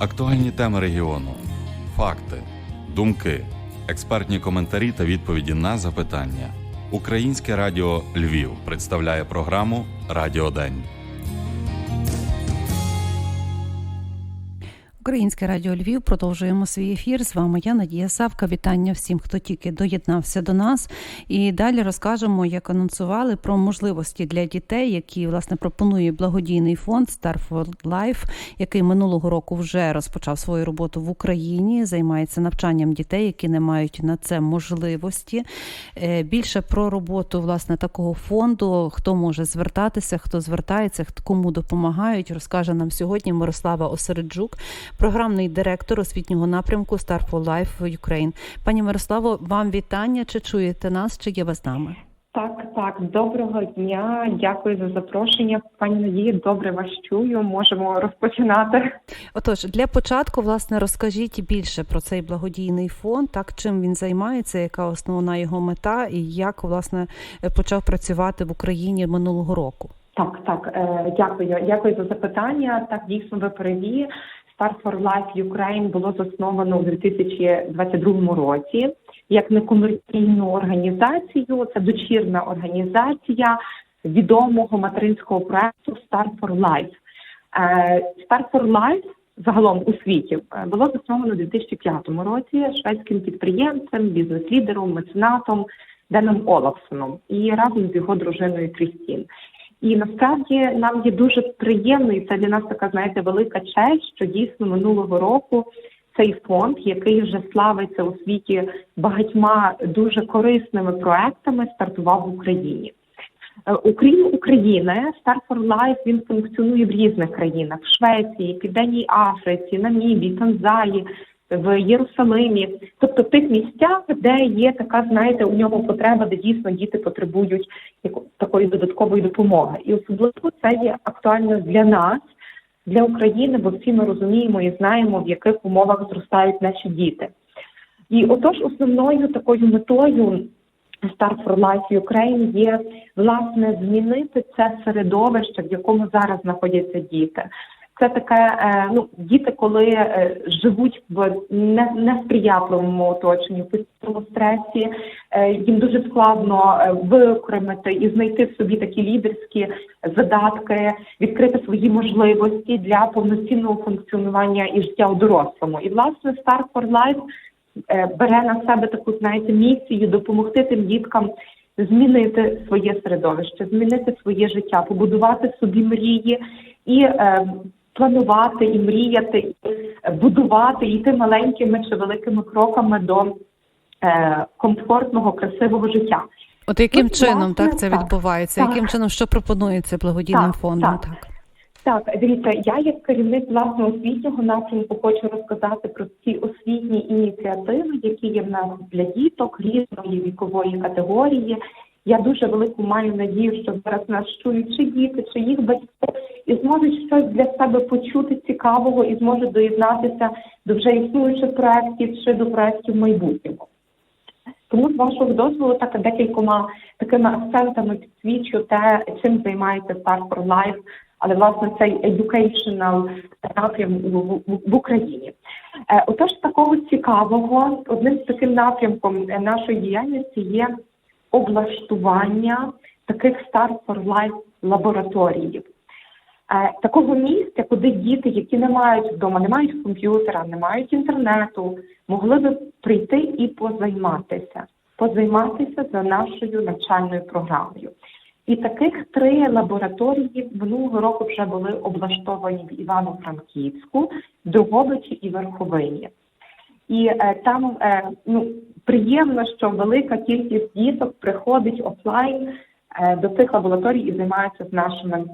Актуальні теми регіону, факти, думки, експертні коментарі та відповіді на запитання. Українське радіо Львів представляє програму Радіодень. Українське радіо Львів продовжуємо свій ефір. З вами я Надія Савка. Вітання всім, хто тільки доєднався до нас. І далі розкажемо, як анонсували про можливості для дітей, які власне пропонує благодійний фонд Star for Life, який минулого року вже розпочав свою роботу в Україні. Займається навчанням дітей, які не мають на це можливості. Е, Більше про роботу власне такого фонду, хто може звертатися, хто звертається, кому допомагають, розкаже нам сьогодні Мирослава Осереджук, програмний директор освітнього напрямку Star for Life Ukraine. Пані Мирославо, вам вітання. Чи чуєте нас? Чи є ви з нами? Так, так, доброго дня. Дякую за запрошення. Пані Надії, добре вас чую. Можемо розпочинати. Отож, для початку, власне, розкажіть більше про цей благодійний фонд, так чим він займається, яка основна його мета, і як власне почав працювати в Україні минулого року. Так, так, е, дякую. Дякую за запитання. Так, дійсно, ви праві. Start for Life Ukraine було засновано у 2022 році як некомерційну організацію. Це дочірна організація відомого материнського проекту Start for Life. Е, Start for Life загалом у світі е, було засновано у 2005 році шведським підприємцем, бізнес-лідером, меценатом Деном Олафсоном і разом з його дружиною Крістін. І насправді нам є дуже приємно, і це для нас така, знаєте, велика честь, що дійсно минулого року цей фонд, який вже славиться у світі багатьма дуже корисними проектами, стартував в Україні. Е, Окрім України, Start for Life він функціонує в різних країнах: в Швеції, Південній Африці, Намібії, Танзаї, в Єрусалимі, тобто в тих місцях, де є така, знаєте, у ньому потреба, де дійсно діти потребують такої додаткової допомоги. І особливо це є актуально для нас, для України, бо всі ми розуміємо і знаємо, в яких умовах зростають наші діти. І отож, основною такою метою Start for Life Ukraine є власне змінити це середовище, в якому зараз знаходяться діти. Це таке, е, ну діти, коли е, живуть в несприятливому оточенні, в постійному стресі, е, їм дуже складно виокремити і знайти в собі такі лідерські задатки, відкрити свої можливості для повноцінного функціонування і життя у дорослому. І власне Start for Life бере на себе таку, знаєте, місію допомогти тим діткам змінити своє середовище, змінити своє життя, побудувати собі мрії і е, планувати і мріяти, і будувати, і йти маленькими чи великими кроками до е, комфортного, красивого життя. От яким Ну, чином власне, так це так. відбувається? Так. Яким чином що пропонується благодійним Так, фондом? так. Так, дивіться, я як керівник власне освітнього напрямку хочу розказати про ці освітні ініціативи, які є в нас для діток різної вікової категорії. Я дуже велику маю надію, що зараз нас чують чи діти, чи їх батьки, і зможуть щось для себе почути цікавого і зможуть доєднатися до вже існуючих проєктів чи до проєктів майбутнього. Тому з вашого дозволу так декількома такими акцентами підсвічу те, чим займається Start for Life, але власне цей educational напрям в, Україні. Е, Отож, такого цікавого одним з таким напрямком е, нашої діяльності є облаштування таких Start for Life лабораторій. Е, Такого місця, куди діти, які не мають вдома, не мають комп'ютера, не мають інтернету, могли би прийти і позайматися, позайматися за нашою навчальною програмою. І таких три лабораторії минулого року вже були облаштовані в Івано-Франківську, Дрогобичі і Верховині. І е, там е, ну приємно, що велика кількість діток приходить офлайн е, до цих лабораторій і займаються з нашими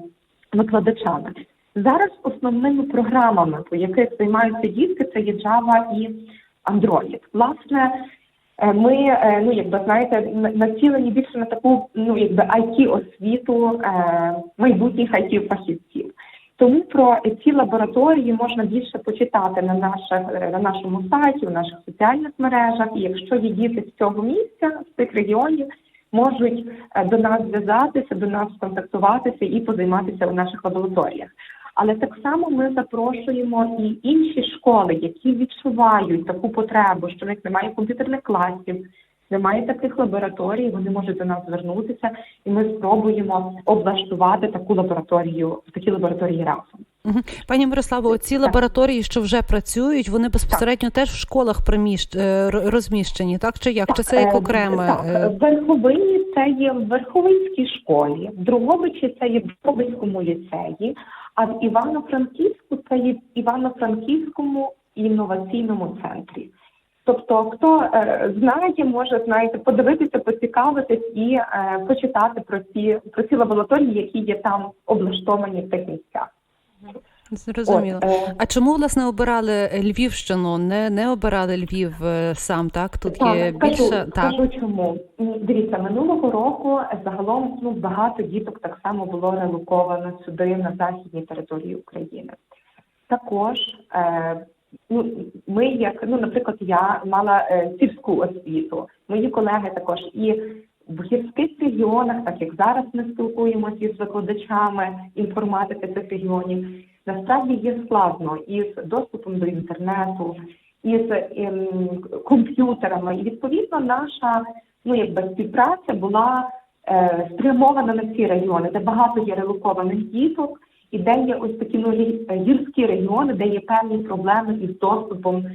викладачами. Зараз основними програмами, по яких займаються дітки, це є Java і Android. Власне, е, ми е, ну якби знаєте, на- націлені більше на таку ну якби it освіту майбутніх it фахівців. Тому про ці лабораторії можна більше почитати на наших на нашому сайті, у наших соціальних мережах. І якщо є діти з цього місця, з цих регіонів, можуть е, до нас зв'язатися, до нас контактуватися і позайматися у наших лабораторіях. Але так само ми запрошуємо і інші школи, які відчувають таку потребу, що в них немає комп'ютерних класів, немає таких лабораторій. Вони можуть до нас звернутися, і ми спробуємо облаштувати таку лабораторію, такі лабораторії разом. Пані Мирославо, ці лабораторії, що вже працюють, вони безпосередньо теж в школах приміщ... е, розміщені, так чи як? Чи це як е, окреме? Так, е, в Верховині це є в Верховинській школі, в Другобичі це є в Другобицькому ліцеї, а в Івано-Франківську це є в Івано-Франківському інноваційному центрі. Тобто, хто е, знає, може знаєте, подивитися, поцікавитись і е, почитати про ці про ці лабораторії, які є там облаштовані в тих місцях. Зрозуміло. От, е, А чому власне обирали Львівщину? Не не обирали Львів сам? Так тут є Так, більше так. скажу чому. Дивіться, минулого року загалом ну багато діток так само було релоковано сюди на західній території України. Також е, ну ми, як ну, наприклад, я мала е, сільську освіту, мої колеги також і в гірських регіонах, так як зараз ми спілкуємося із викладачами інформатики цих регіонів, насправді є складно із доступом до інтернету, із ем, комп'ютерами. І відповідно наша ну якби співпраця була е, спрямована на ці райони, де багато є релокованих діток, і де є ось такі ну, гірські регіони, де є певні проблеми із доступом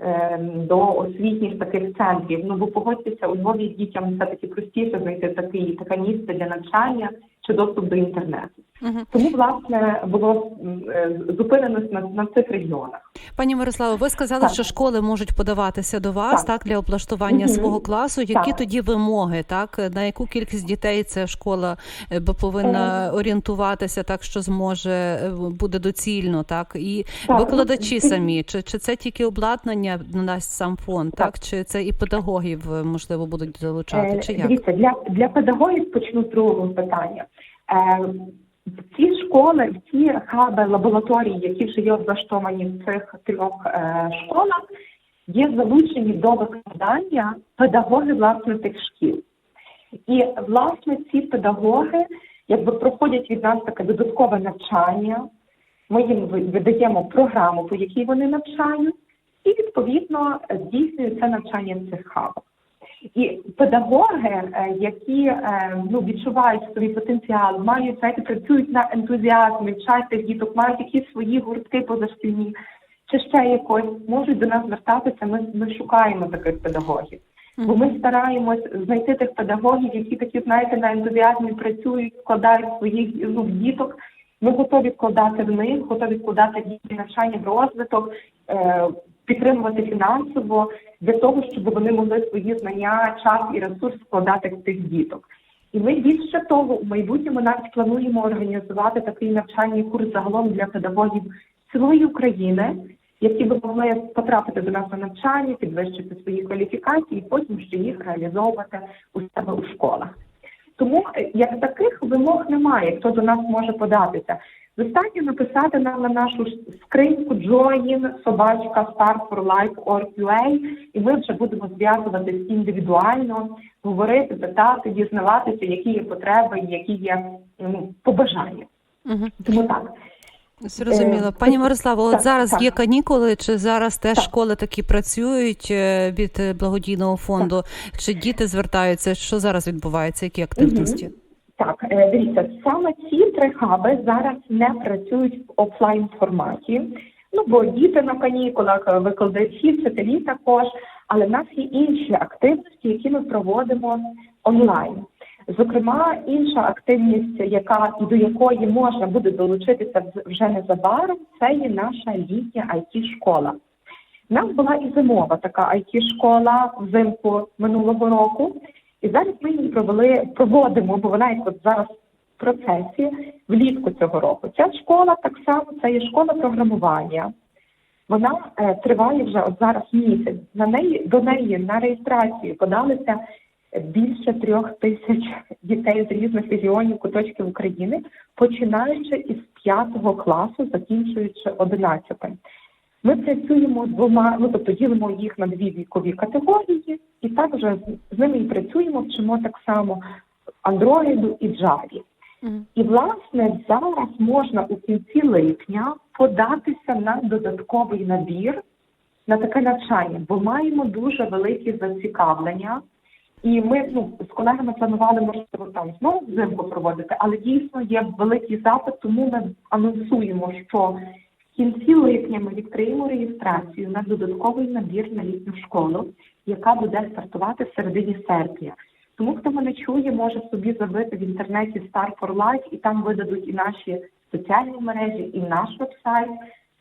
е, до освітніх таких центрів. Ну бо погодьтеся, у Львові дітям все таки простіше знайти такий таке місце для навчання чи доступ до інтернету. Мгм. Тому власне було е, зупиненості на, на цих регіонах. Пані Мирославо, ви сказали, Так. що школи можуть подаватися до вас так, Так. для облаштування Мгм. свого класу. Які Так. тоді вимоги? Так на яку кількість дітей ця школа е, повинна орієнтуватися, так що зможе буде доцільно, так і Так, викладачі ну, самі, чи, чи це тільки обладнання надасть сам фонд, так, Так. чи це і педагогів можливо будуть залучати, Е, чи як? Дивіться, для, для педагогів почну з другого питання. Е, ці школи, ці хаби, лабораторії, які вже є облаштовані в цих трьох е, школах, є залучені до викладання педагоги власне тих шкіл. І власне ці педагоги якби проходять від нас таке додаткове навчання. Ми їм видаємо програму, по якій вони навчають, і відповідно здійснюють це навчання в цих хабах. І педагоги, е, які е, ну відчувають свій потенціал, мають знаєте, працюють на ентузіазмі, вчать діток, мають якісь свої гуртки позашкільні, чи ще якось можуть до нас звертатися. Ми, ми шукаємо таких педагогів. Бо ми стараємось знайти тих педагогів, які такі, знаєте, на ентузіазмі працюють, вкладають своїх ну, діток. Ми готові вкладати в них, готові вкладати в їхнє навчання в розвиток, е, підтримувати фінансово для того, щоб вони могли свої знання, час і ресурс вкладати в цих діток. І ми більше того, у майбутньому навіть плануємо організувати такий навчальний курс загалом для педагогів цілої України, які би могли потрапити до нас на навчання, підвищити свої кваліфікації, і потім ще їх реалізовувати у себе у школах. Тому е, як таких вимог немає, хто до нас може податися. Достатньо написати нам на нашу скриньку join собачка startforlife.org.ua і ми вже будемо зв'язуватись індивідуально, говорити, питати, дізнаватися, які є потреби які є ну, побажання. Угу. Тому так. Зрозуміло. Е, Пані Мирославо, от так, зараз так. є канікули, чи зараз теж Так. школи такі працюють е, від благодійного фонду, чи діти звертаються? Що зараз відбувається? Які активності? Так, е, дивіться, саме ці три хаби зараз не працюють в офлайн форматі. Ну бо діти на канікулах, е, викладачі, вчителі також. Але в нас є інші активності, які ми проводимо онлайн. Зокрема, інша активність, яка до якої можна буде долучитися вже незабаром, це є наша літня it школа У нас була і зимова така it школа взимку минулого року. І зараз ми її провели, проводимо, бо вона як от зараз в процесі влітку цього року. Ця школа так само це є школа програмування. Вона е, триває вже от зараз місяць. На неї до неї на реєстрацію подалися більше трьох тисяч дітей з різних регіонів куточків України, починаючи із п'ятого класу, закінчуючи одинадцятим. Ми працюємо з двома, ну тобто ділимо їх на дві вікові категорії, і також з- ними і працюємо, вчимо так само Android і Java. Мгм. І власне зараз можна у кінці липня податися на додатковий набір на таке навчання, бо маємо дуже великі зацікавлення. І ми ну з колегами планували можливо там знову взимку проводити, але дійсно є великий запит, тому ми анонсуємо, що в кінці липня ми відкриємо реєстрацію на додатковий набір на літню школу, яка буде стартувати в середині серпня. Тому хто мене чує, може собі забити в інтернеті Star for Life, і там видадуть і наші соціальні мережі, і наш вебсайт,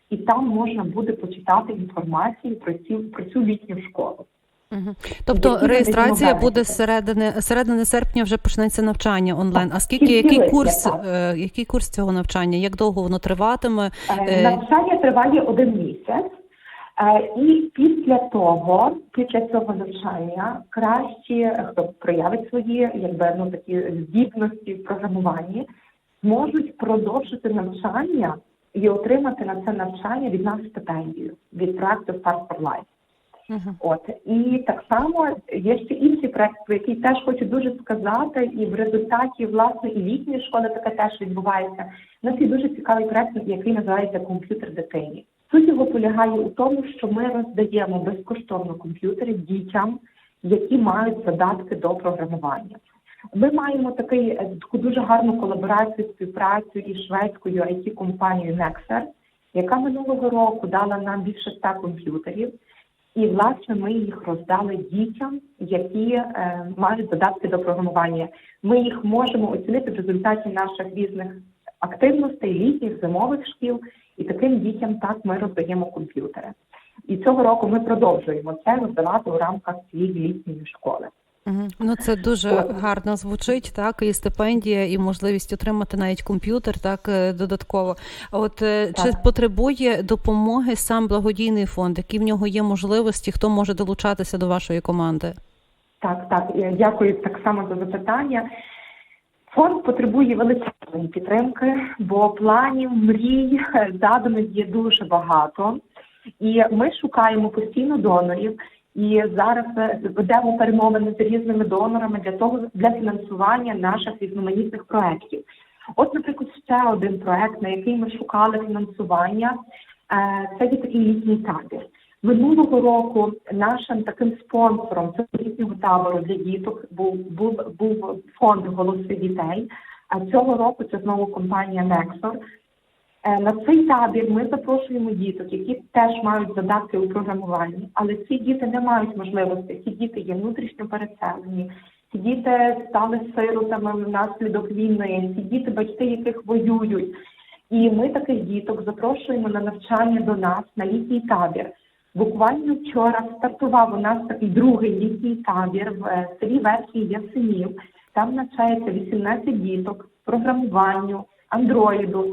і там можна буде почитати інформацію про цю про цю літню школу. Мгм. Тобто Які реєстрація буде з середини середини серпня вже почнеться навчання онлайн. А скільки який курс, так. е, який курс цього навчання? Як довго воно триватиме? Е, Е, Навчання триває один місяць, і після того, після цього навчання, кращі, хто проявить свої якби ну такі здібності в програмуванні, зможуть продовжити навчання і отримати на це навчання від нас стипендію від проекту Start for Life. Мгм. От і так само є ще інший проект, про який теж хочу дуже сказати, і в результаті власне і літньої школи таке теж відбувається. У нас є дуже цікавий проект, який називається Комп'ютер дитині. Суть його полягає у тому, що ми роздаємо безкоштовно комп'ютери дітям, які мають задатки до програмування. Ми маємо такий е, таку дуже гарну колаборацію, співпрацю із шведською it компанією Nexer, яка минулого року дала нам більше ста комп'ютерів. І власне ми їх роздали дітям, які е, мають додатки до програмування. Ми їх можемо оцінити в результаті наших різних активностей, літніх, зимових шкіл, і таким дітям так ми роздаємо комп'ютери. І цього року ми продовжуємо це роздавати у рамках цієї літньої школи. Ну це дуже гарно звучить, так і стипендія, і можливість отримати навіть комп'ютер, так е, додатково. От е, чи Так. потребує допомоги сам благодійний фонд? Які в нього є можливості? Хто може долучатися до вашої команди? Так, так, е, дякую так само за запитання. Фонд потребує величезної підтримки, бо планів, мрій, задумів є дуже багато. І ми шукаємо постійно донорів. І зараз ведемо перемовини з різними донорами для того для фінансування наших різноманітних проєктів. От, наприклад, ще один проект, на який ми шукали фінансування, е, це є такий літній табір. Минулого року нашим таким спонсором цього літнього табору для діток був був був фонд голоси дітей. А цього року це знову компанія Nexor. Е, На цей табір ми запрошуємо діток, які теж мають задатки у програмуванні, але ці діти не мають можливості. Ці діти є внутрішньо переселені, ці діти стали сиротами внаслідок війни, ці діти, батьки яких воюють. І ми таких діток запрошуємо на навчання до нас на літній табір. Буквально вчора стартував у нас такий другий літній табір в е, селі Верхній Ясенів. Там навчається 18 діток програмуванню, андроїду.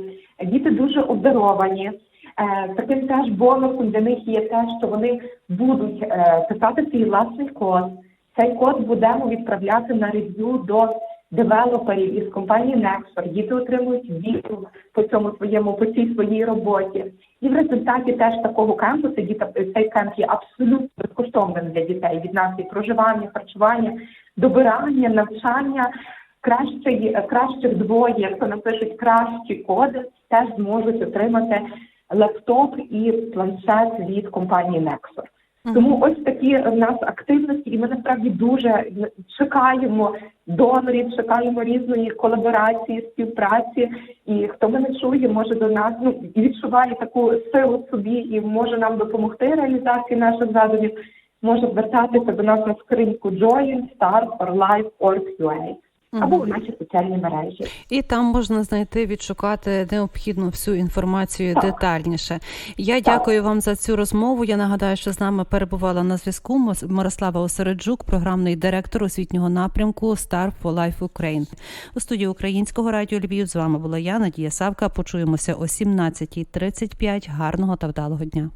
Діти дуже обдаровані. Е, Таким теж бонусом для них є те, що вони будуть е, писати свій власний код. Цей код будемо відправляти на рев'ю до девелоперів із компанії Nexor. Діти отримують відгук по цьому своєму по цій своїй роботі. І в результаті теж такого кемпу цей діта цей кемп є абсолютно безкоштовним для дітей. Від нас і проживання, харчування, добирання, навчання. Кращий, кращих двоє, хто напишуть кращі коди, теж зможуть отримати лептоп і планшет від компанії Nexor. Тому ось такі в нас активності, і ми насправді дуже чекаємо донорів, чекаємо різної колаборації, співпраці. І хто мене чує, може до нас ну відчуває таку силу собі і може нам допомогти реалізації наших задумів. Може звертатися до нас на скриньку Join Або в наші соціальні мережі. І там можна знайти, відшукати необхідну всю інформацію Так. детальніше. Я дякую вам за цю розмову. Я нагадаю, що з нами перебувала на зв'язку Мирослава Осереджук, програмний директор освітнього напрямку Star for Life Ukraine. У студії Українського радіо Львів з вами була я, Надія Савка. Почуємося о 17.35. Гарного та вдалого дня.